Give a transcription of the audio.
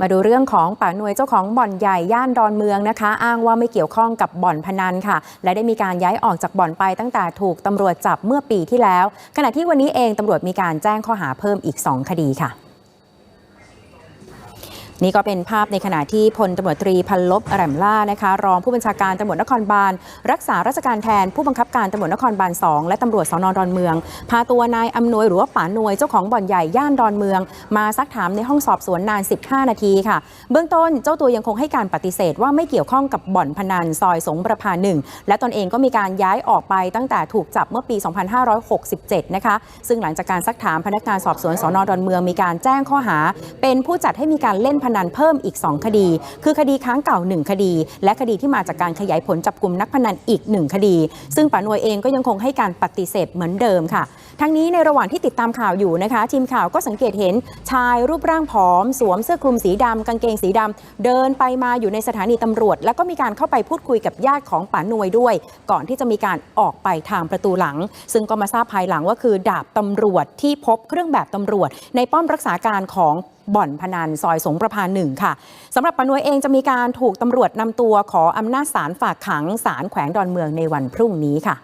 มาดูเรื่องของป่าหน่วยเจ้าของบ่อนใหญ่ย่านดอนเมืองนะคะ อ้างว่าไม่เกี่ยวข้องกับบ่อนพนันค่ะ และได้มีการย้ายออกจากบ่อนไปตั้งแต่ถูกตำรวจจับเมื่อปีที่แล้ว ขณะที่วันนี้เองตำรวจมีการแจ้งข้อหาเพิ่มอีก 2 คดีค่ะ นี่ก็เป็นภาพในขณะที่พลตำรวจตรีพันลบแหลมล่านะคะรองผู้บัญชาการตำรวจนครบาลรักษาราชการแทนผู้บังคับการตำรวจนครบาล2และตำรวจสนดอนเมือง พาตัวนายอำนวยหรือว่าป๋านวยเจ้าของบ่อนใหญ่ย่านดอนเมือง มาซักถามในห้องสอบสวนนาน 15 นาทีค่ะ เบื้องต้นเจ้าตัวยังคงให้การปฏิเสธว่าไม่เกี่ยวข้องกับบ่อนพนันซอยสงประพาหนึ่งและตนเองก็มีการย้ายออกไปตั้งแต่ถูกจับเมื่อปี 2567 นะคะซึ่งหลังจากการซักถามพนักงานสอบสวนสนดอนเมืองมีการแจ้งข้อหา เป็นผู้จัดให้มีการเล่นพนันเพิ่มอีก 2 คดี คือคดีค้างเก่า 1 คดี และคดีที่มาจากการขยายผลจับกลุ่มนักพนันอีก 1 คดี ซึ่งป๋านวยเองก็ยังคงให้การปฏิเสธเหมือนเดิมค่ะ ทั้งนี้ในระหว่างที่ติดตามข่าวอยู่นะคะทีมข่าวก็สังเกตเห็นชายรูปร่างผอม สวมเสื้อคลุมสีดำกางเกงสีดำเดินไปมาอยู่ในสถานีตำรวจ แล้วก็มีการเข้าไปพูดคุยกับญาติของป๋านวยด้วย ก่อนที่จะมีการออกไปทางประตูหลัง ซึ่งก็มาทราบภายหลังว่าคือดาบตำรวจที่พบเครื่องแบบตำรวจ ในป้อมรักษาการของบ่อนพนันซอยสงประพาหนึ่งค่ะสำหรับปานวยเองจะมีการถูกตำรวจนำตัวขออำนาจศาลฝากขังศาลแขวงดอนเมืองในวันพรุ่งนี้ค่ะ